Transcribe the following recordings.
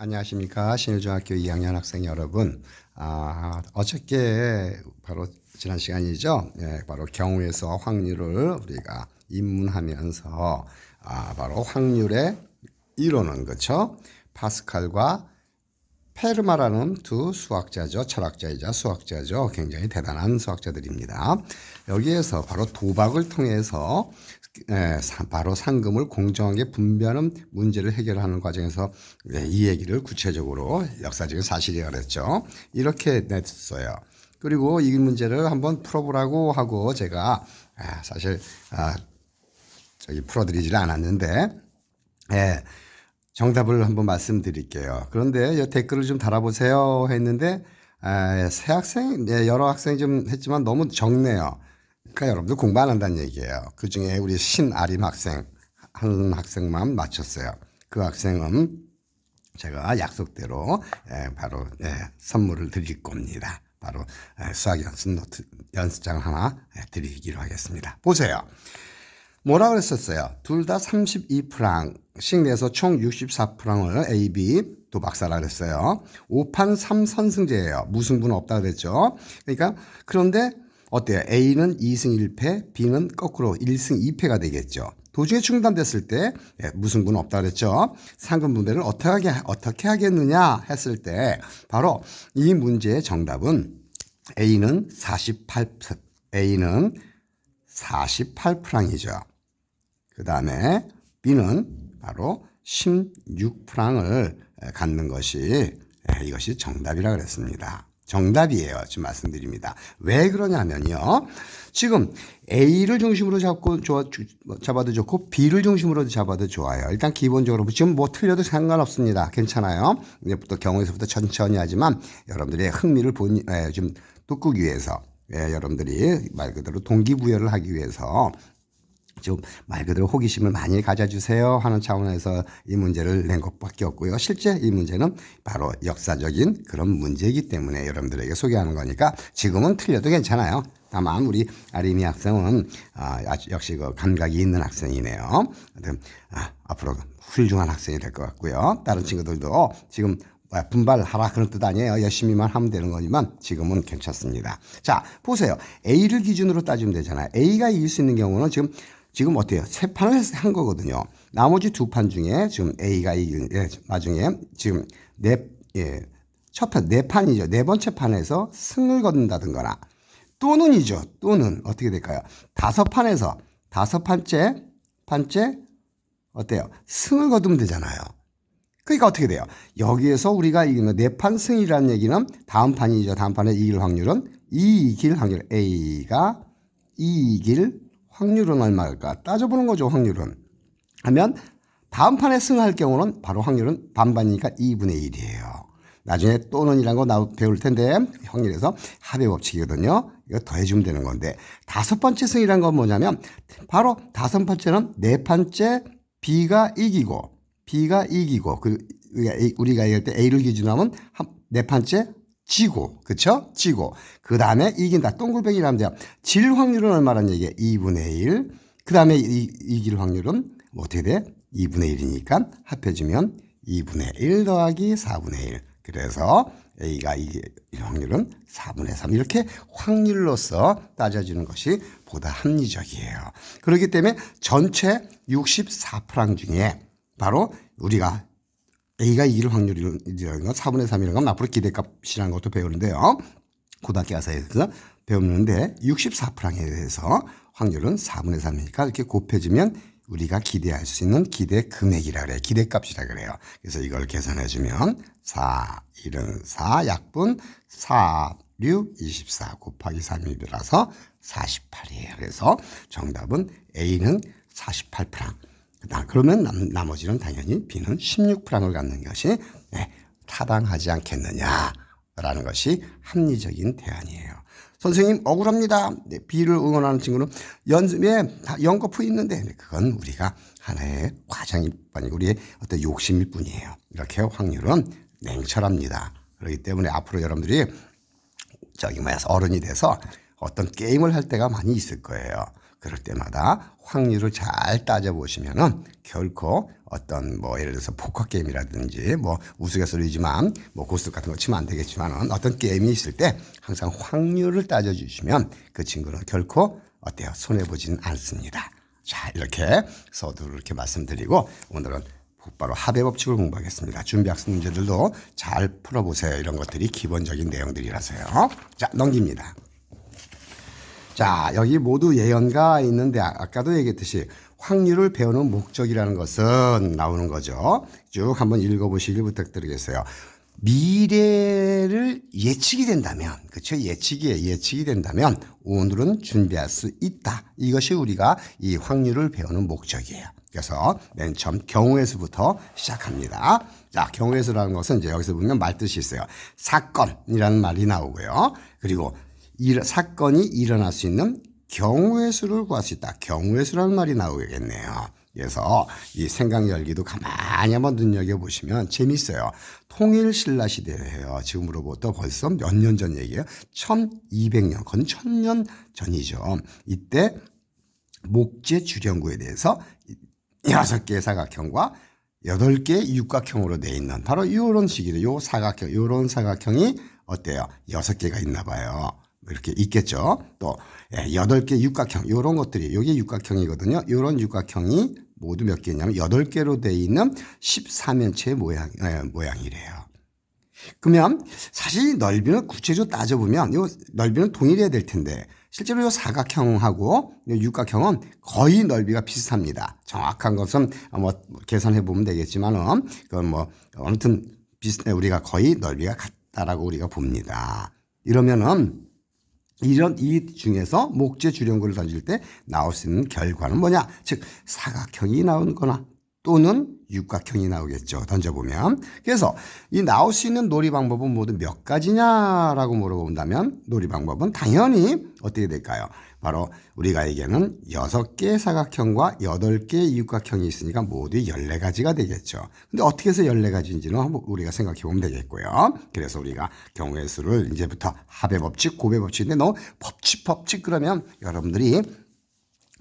안녕하십니까 신일중학교 2학년 학생 여러분. 아, 어저께 바로 지난 시간이죠. 예, 바로 경우에서 확률을 우리가 입문하면서 아, 바로 확률의 이론은 그렇죠. 파스칼과 페르마라는 두 수학자죠. 철학자이자 수학자죠. 굉장히 대단한 수학자들입니다. 여기에서 바로 도박을 통해서 에, 사- 바로 상금을 공정하게 분배하는 문제를 해결하는 과정에서 네, 이 얘기를 구체적으로 역사적인 사실이라 그랬죠. 이렇게 냈어요. 그리고 이 문제를 한번 풀어보라고 하고 제가 아, 사실 아, 저기 풀어드리질 않았는데 예, 정답을 한번 말씀드릴게요. 그런데 이 댓글을 좀 달아보세요 했는데 아, 새 학생, 예, 여러 학생이 좀 했지만 너무 적네요. 그러니까 여러분들 공부 안 한다는 얘기예요. 그 중에 우리 신아림 학생 한 학생만 맞췄어요. 그 학생은 제가 약속대로 예, 바로 예, 선물을 드릴 겁니다. 바로 예, 수학 연습 노트 연습장 하나 예, 드리기로 하겠습니다. 보세요. 뭐라 그랬었어요? 둘 다 32프랑씩 내서 총 64프랑을 A, B 도박사라 그랬어요. 5판 3선승제예요. 무승부는 없다 그랬죠. 그러니까 그런데 어때요? A는 2승 1패, B는 거꾸로 1승 2패가 되겠죠. 도중에 중단됐을 때 예, 무승부는 없다 그랬죠. 상금 분배를 어떻게 어떻게 하겠느냐 했을 때 바로 이 문제의 정답은 A는 48 A는 48 프랑이죠. 그 다음에 B는 바로 16 프랑을 갖는 것이 예, 이것이 정답이라 그랬습니다. 정답이에요. 지금 말씀드립니다. 왜 그러냐면요. 지금 A를 중심으로 잡고 좋아, 주- 잡아도 좋고 B를 중심으로 잡아도 좋아요. 일단 기본적으로 지금 뭐 틀려도 상관없습니다. 괜찮아요. 이제부터 경우에서부터 천천히 하지만 여러분들의 흥미를 본, 예, 좀 돋구기 위해서 예, 여러분들이 말 그대로 동기부여를 하기 위해서 좀말 그대로 호기심을 많이 가져주세요 하는 차원에서 이 문제를 낸 것밖에 없고요. 실제 이 문제는 바로 역사적인 그런 문제이기 때문에 여러분들에게 소개하는 거니까 지금은 틀려도 괜찮아요. 다만 우리 아리미 학생은 아, 역시 그 감각이 있는 학생이네요. 아, 앞으로 훌륭한 학생이 될 것 같고요. 다른 친구들도 지금 아, 분발하라 그런 뜻 아니에요. 열심히만 하면 되는 거지만 지금은 괜찮습니다. 자, 보세요. A를 기준으로 따지면 되잖아요. A가 이길 수 있는 경우는 지금 지금 어때요? 세 판을 한 거거든요. 나머지 두 판 중에 지금 A가 이길 예, 나중에 지금 네 예, 첫 판, 네 판이죠. 네 번째 판에서 승을 거둔다든거나 또는이죠. 또는 어떻게 될까요? 다섯 판에서 다섯 판째 판째 어때요? 승을 거두면 되잖아요. 그러니까 어떻게 돼요? 여기에서 우리가 이기면 네판 승이라는 얘기는 다음 판이죠. 다음 판에 이길 확률은 이길 확률 A가 이길 확률은 얼마일까? 따져보는 거죠. 확률은. 하면 다음 판에 승할 경우는 바로 확률은 반반이니까 2분의 1이에요. 나중에 또는이라는 거 나 배울 텐데 확률에서 합의 법칙이거든요. 이거 더해주면 되는 건데 다섯 번째 승이란 건 뭐냐면 바로 다섯 번째는 네 판째 B가 이기고 B가 이기고 그 우리가, 우리가 얘기할 때 A를 기준으로 하면 한, 네 판째 지고 그쵸? 지고 그 다음에 이긴다 동글뱅이를 하면 돼요. 질 확률은 얼마란 얘기예요? 2분의 1. 그 다음에 이길 확률은 뭐 어떻게 돼? 2분의 1이니까 합해주면 2분의 1 더하기 4분의 1. 그래서 A가 이길 확률은 4분의 3. 이렇게 확률로서 따져주는 것이 보다 합리적이에요. 그렇기 때문에 전체 64프랑 중에 바로 우리가 A가 이길 확률이라는 건 4분의 3이라는 건 앞으로 기대값이라는 것도 배우는데요. 고등학교 가서에서 배우는데 64프랑에 대해서 확률은 4분의 3이니까 이렇게 곱해지면 우리가 기대할 수 있는 기대 금액이라 그래요. 기대값이라 그래요. 그래서 이걸 계산해 주면 4, 1은 4, 약분 4, 6, 24 곱하기 3이라서 48이에요. 그래서 정답은 A는 48프랑. 그다음 그러면 남, 나머지는 당연히 B는 16프랑을 갖는 것이 네, 타당하지 않겠느냐라는 것이 합리적인 대안이에요. 선생님 억울합니다. 네, B를 응원하는 친구는 연습에 다 연거푸 있는데 네, 그건 우리가 하나의 과정일 뿐이고 우리의 어떤 욕심일 뿐이에요. 이렇게 확률은 냉철합니다. 그렇기 때문에 앞으로 여러분들이 저기 뭐야 어른이 돼서 어떤 게임을 할 때가 많이 있을 거예요. 그럴 때마다 확률을 잘 따져보시면은 결코 어떤 뭐 예를 들어서 포커 게임이라든지 뭐 우스갯소리지만 뭐 고스톱 같은 거 치면 안 되겠지만은 어떤 게임이 있을 때 항상 확률을 따져주시면 그 친구는 결코 어때요? 손해보지는 않습니다. 자, 이렇게 서두를 이렇게 말씀드리고 오늘은 곧바로 합의 법칙을 공부하겠습니다. 준비 학습 문제들도 잘 풀어보세요. 이런 것들이 기본적인 내용들이라서요. 자, 넘깁니다. 자, 여기 모두 예언가 있는데 아- 아까도 얘기했듯이 확률을 배우는 목적이라는 것은 나오는 거죠. 쭉 한번 읽어보시길 부탁드리겠어요. 미래를 예측이 된다면, 그렇죠? 예측이 예측이 된다면 오늘은 준비할 수 있다. 이것이 우리가 이 확률을 배우는 목적이에요. 그래서 맨 처음 경우의 수부터 시작합니다. 자, 경우의 수라는 것은 이제 여기서 보면 말뜻이 있어요. 사건이라는 말이 나오고요. 그리고 일, 사건이 일어날 수 있는 경우의 수를 구할 수 있다. 경우의 수라는 말이 나오겠네요. 그래서 이 생각 열기도 가만히 한번 눈여겨보시면 재밌어요. 통일 신라 시대예요. 지금으로부터 벌써 몇 년 전 얘기예요. 1200년, 건 1000년 전이죠. 이때 목재 주령구에 대해서 여섯 개의 사각형과 여덟 개의 육각형으로 돼 있는 바로 이런 식이래요. 요 사각형, 요런 사각형이 어때요? 여섯 개가 있나 봐요. 이렇게 있겠죠. 또 예, 여덟 개 육각형 요런 것들이 요게 육각형이거든요. 요런 육각형이 모두 몇 개냐면 여덟 개로 돼 있는 13면체의 모양 예, 모양이래요. 그러면 사실 이 넓이는 구체적으로 따져보면 요 넓이는 동일해야 될 텐데 실제로 요 사각형하고 요 육각형은 거의 넓이가 비슷합니다. 정확한 것은 뭐 계산해 보면 되겠지만은 그건 뭐 아무튼 비슷해 우리가 거의 넓이가 같다라고 우리가 봅니다. 이러면은 이런 이 중에서 목재 주령구를 던질 때 나올 수 있는 결과는 뭐냐? 즉 사각형이 나오거나 또는 육각형이 나오겠죠. 던져보면. 그래서 이 나올 수 있는 놀이 방법은 모두 몇 가지냐라고 물어본다면 놀이 방법은 당연히 어떻게 될까요? 바로 우리가 얘기하는 여섯 개의 사각형과 여덟 개의 육각형이 있으니까 모두 열네 가지가 되겠죠. 근데 어떻게 해서 열네 가지인지는 한번 우리가 생각해 보면 되겠고요. 그래서 우리가 경우의 수를 이제부터 합의 법칙, 고배 법칙인데 너무 법칙, 법칙 그러면 여러분들이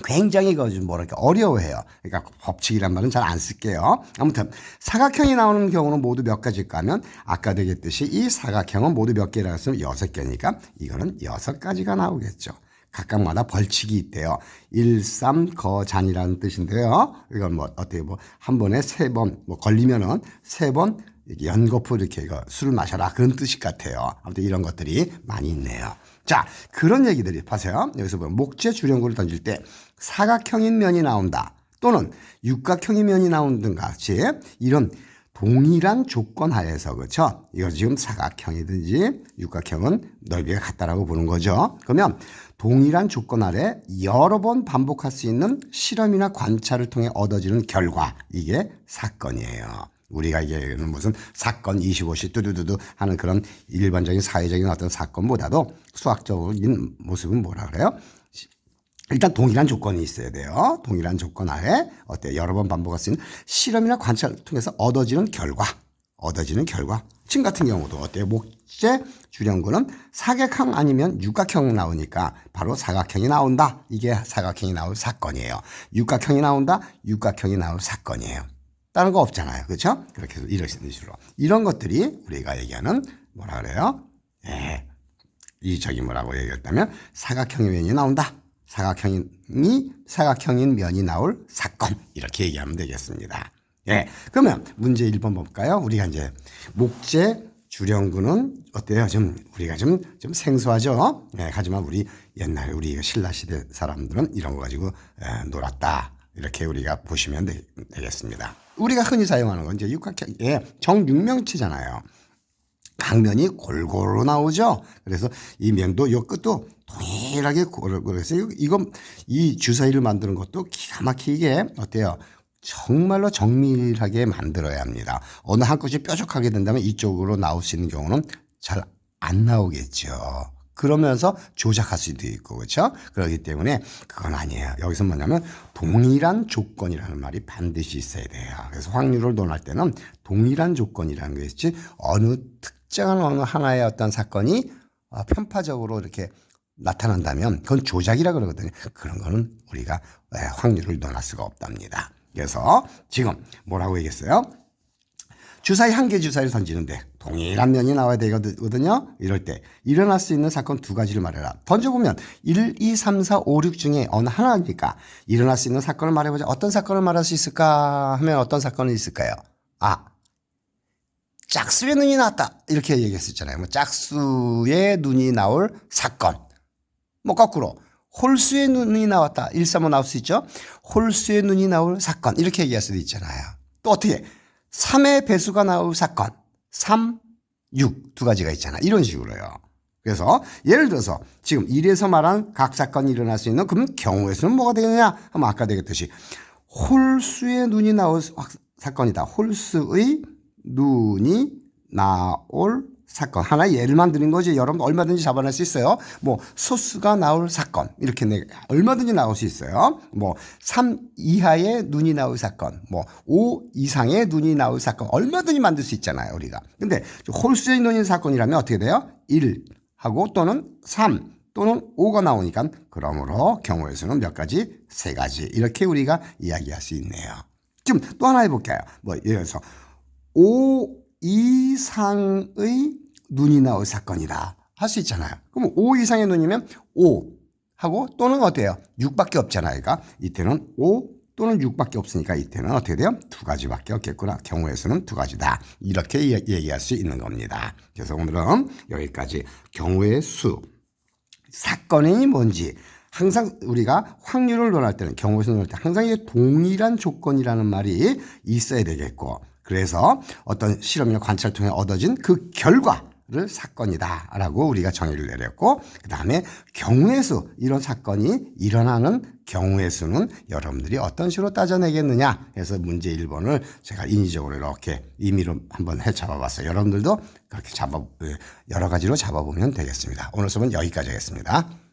굉장히 그 좀 뭐랄까 어려워해요. 그러니까 법칙이란 말은 잘 안 쓸게요. 아무튼 사각형이 나오는 경우는 모두 몇 가지일까 하면 아까 되겠듯이 이 사각형은 모두 몇 개라고 했으면 여섯 개니까 이거는 여섯 가지가 나오겠죠. 각각마다 벌칙이 있대요. 일삼거잔이라는 뜻인데요. 이건 뭐 어떻게 뭐 한 번에 세 번 뭐 걸리면은 세번 연거푸 이렇게 이거 술을 마셔라 그런 뜻이 같아요. 아무튼 이런 것들이 많이 있네요. 자 그런 얘기들이 보세요. 여기서 보면 목재 주령구를 던질 때 사각형인 면이 나온다. 또는 육각형인 면이 것 같이 이런 동일한 조건 하에서 그렇죠. 이거 지금 사각형이든지 육각형은 넓이가 같다라고 보는 거죠. 그러면 동일한 조건 아래 여러 번 반복할 수 있는 실험이나 관찰을 통해 얻어지는 결과 이게 사건이에요. 우리가 이게 무슨 사건 25시 뚜두두두 하는 그런 일반적인 사회적인 어떤 사건보다도 수학적인 모습은 뭐라 그래요? 일단 동일한 조건이 있어야 돼요. 동일한 조건 하에 어때 여러 번 반복할 수 있는 실험이나 관찰을 통해서 얻어지는 결과, 얻어지는 결과. 지금 같은 경우도 어때요? 목재 주령구는 사각형 아니면 육각형 나오니까 바로 사각형이 나온다. 이게 사각형이 나올 사건이에요. 육각형이 나온다. 육각형이 나올 사건이에요. 다른 거 없잖아요. 그렇죠? 그렇게 해서 이런 식으로 이런 것들이 우리가 얘기하는 뭐라 그래요? 예. 이 저기 뭐라고 얘기했다면 사각형의 면이 나온다. 사각형이 사각형인 면이 나올 사건 이렇게 얘기하면 되겠습니다. 예. 그러면 문제 1번 볼까요? 우리가 이제 목재 주령구는 어때요? 좀 우리가 좀 좀 생소하죠. 예, 하지만 우리 옛날에 우리 신라 시대 사람들은 이런 거 가지고 예, 놀았다. 이렇게 우리가 보시면 되, 겠습니다 우리가 흔히 사용하는 건 이제 육각형, 예, 정육명치잖아요. 강면이 골고루 나오죠. 그래서 이 면도 요 끝도 동일하게 그래서 이건 이 주사위를 만드는 것도 기가 막히게 어때요? 정말로 정밀하게 만들어야 합니다. 어느 한 끝이 뾰족하게 된다면 이쪽으로 나올 수 있는 경우는 잘 안 나오겠죠. 그러면서 조작할 수도 있고 그렇죠? 그렇기 때문에 그건 아니에요. 여기서 뭐냐면 동일한 조건이라는 말이 반드시 있어야 돼요. 그래서 확률을 논할 때는 동일한 조건이라는 것이지 어느 특정한 어느 하나의 어떤 사건이 어, 편파적으로 이렇게 나타난다면 그건 조작이라 그러거든요. 그런 거는 우리가 예, 확률을 논할 수가 없답니다. 그래서 지금 뭐라고 얘기했어요? 주사위 한 개 주사위를 던지는데 동일한 면이 나와야 되거든요. 이럴 때 일어날 수 있는 사건 두 가지를 말해라. 던져보면 1, 2, 3, 4, 5, 6 중에 어느 하나입니까? 일어날 수 있는 사건을 말해보자. 어떤 사건을 말할 수 있을까 하면 어떤 사건이 있을까요? 아, 짝수의 눈이 나왔다. 이렇게 얘기했었잖아요. 뭐 짝수의 눈이 나올 사건. 뭐 거꾸로 홀수의 눈이 나왔다. 1, 3, 5 나올 수 있죠. 홀수의 눈이 나올 사건. 이렇게 얘기할 수도 있잖아요. 또 어떻게 3의 배수가 나올 사건. 3, 6 두 가지가 있잖아. 이런 식으로요. 그래서 예를 들어서 지금 1에서 말한 각 사건이 일어날 수 있는 그럼 경우의 수는 뭐가 되느냐 하면 아까 되겠듯이 홀수의 눈이 나올 사건이다. 홀수의 눈이 나올 사건. 하나의 예를만 드린 거지. 여러분 얼마든지 잡아낼 수 있어요. 뭐 소수가 나올 사건. 이렇게 내 얼마든지 나올 수 있어요. 뭐 3 이하의 눈이 나올 사건. 뭐5 이상의 눈이 나올 사건. 얼마든지 만들 수 있잖아요, 우리가. 근데 홀수의 눈이 사건이라면 어떻게 돼요? 1 하고 또는 3 또는 5가 나오니까 그러므로 경우의 수는 몇 가지? 세 가지. 이렇게 우리가 이야기할 수 있네요. 지금 또 하나 해볼게요. 뭐 예를 들어서 5 이상의 눈이 나올 사건이다. 할 수 있잖아요. 그럼 5 이상의 눈이면 5 하고 또는 어때요? 6밖에 없잖아요. 그러니까 이때는 5 또는 6밖에 없으니까 이때는 어떻게 돼요? 두 가지밖에 없겠구나. 경우의 수는 두 가지다. 이렇게 얘기할 수 있는 겁니다. 그래서 오늘은 여기까지 경우의 수, 사건이 뭔지 항상 우리가 확률을 논할 때는 수를 논할 때 항상 이게 동일한 조건이라는 말이 있어야 되겠고 그래서 어떤 실험이나 관찰을 통해 얻어진 그 결과를 사건이다라고 우리가 정의를 내렸고 그 다음에 경우의 수 이런 사건이 일어나는 경우의 수는 여러분들이 어떤 식으로 따져내겠느냐 해서 문제 1번을 제가 인위적으로 이렇게 임의로 한번 해 잡아봤어요. 여러분들도 그렇게 잡아 여러 가지로 잡아보면 되겠습니다. 오늘 수업은 여기까지 하겠습니다.